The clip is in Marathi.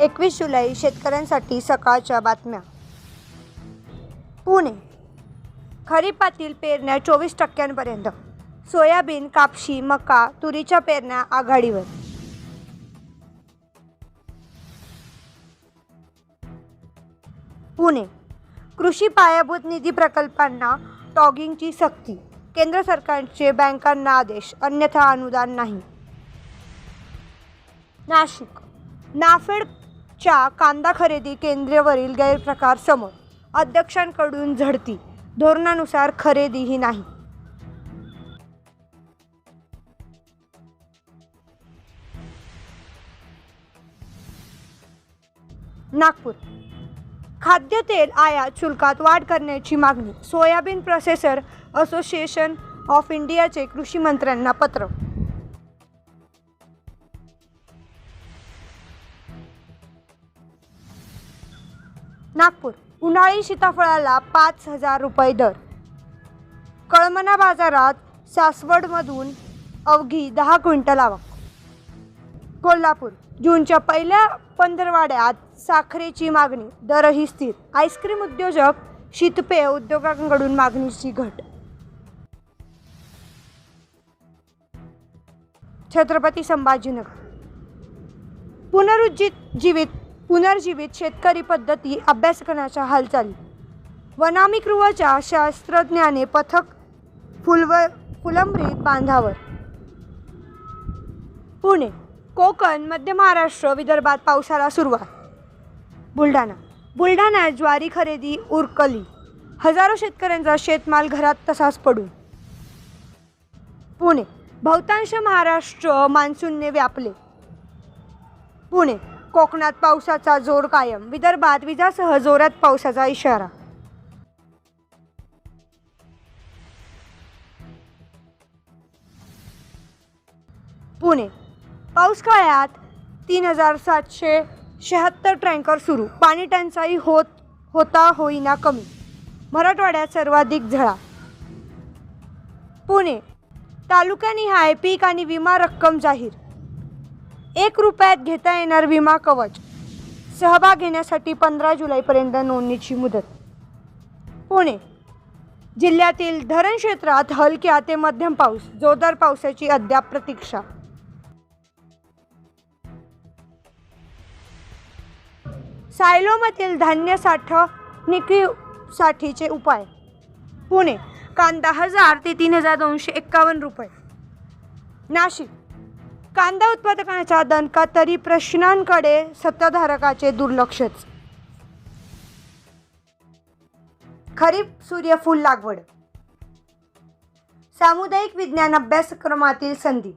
एकवीस जुलै शेतकऱ्यांसाठी सकाळच्या बातम्या. पुणे. खरीपातील पेरण्या चोवीस टक्क्यांपर्यंत. सोयाबीन कापशी मका तुरीच्या पेरण्या आघाडीवर. पुणे. कृषी पायाभूत निधी प्रकल्पांना टॉगिंगची सक्ती. केंद्र सरकारचे बँकांना आदेश अन्यथा अनुदान नाही. नाशिक. नाफेड च्या कांदा खरेदी केंद्रावरील गैरप्रकार समोर अध्यक्षांकडून झडती. धोरणानुसार खरेदीही नाही. नागपूर. खाद्यतेल आयात शुल्कात वाढ करण्याची मागणी. सोयाबीन प्रोसेसर असोसिएशन ऑफ इंडियाचे कृषी मंत्र्यांना पत्र. नागपूर उन्हाळी सीताफळाला पाच हजार रुपये दर. कळमना बाजारात सासवडमधून अवघी दहा क्विंटल आवक. कोल्हापूर जूनच्या पहिल्या पंधरवाड्यात साखरेची मागणी दरही स्थिर. आईस्क्रीम उद्योजक शीतपेय उद्योगांकडून मागणीची घट. छत्रपती संभाजीनगर. पुनरुज्जित जीवित पुनर्जीवित शेतकरी पद्धती अभ्यासक्रमाच्या हालचाली. वनामिकृवाच्या शास्त्रज्ञाने पथक फुलव फुलंब्रीत बांधावर. पुणे कोकण मध्य महाराष्ट्र विदर्भात पावसाला सुरुवात. बुलढाणा बुलढाण्यात ज्वारी खरेदी उरकली. हजारो शेतकऱ्यांचा शेतमाल घरात तसाच पडून. पुणे बहुतांश महाराष्ट्र मान्सूनने व्यापले. पुणे कोकणात पावसाचा जोर कायम. विदर्भात विजासह जोरात पावसाचा इशारा. पुणे. पाऊस काळात तीन हजार सातशे शहात्तर टँकर सुरू. पाणी टंचाई होत होता होईना कमी. मराठवाड्यात सर्वाधिक झळा. पुणे. तालुक्यानिहाय पीक आणि विमा रक्कम जाहीर. एक रुपयात घेता येणार विमा कवच. सहभाग घेण्यासाठी पंधरा जुलैपर्यंत नोंदणीची मुदत. पुणे. जिल्ह्यातील धरण क्षेत्रात हलक्या ते मध्यम पाऊस जोरदार पावसाची अद्याप प्रतीक्षा. सायलोमधील धान्य साठवणुकीसाठीचे उपाय. पुणे कांदा हजार ते तीन हजार दोनशे एक्कावन्न रुपये. नाशिक कांदा उत्पादकांच्या दणका तरी प्रश्नांकडे सत्ताधारकाचे दुर्लक्षच. खरीप सूर्यफूल लागवड. सामुदायिक विज्ञान अभ्यासक्रमातील संधी.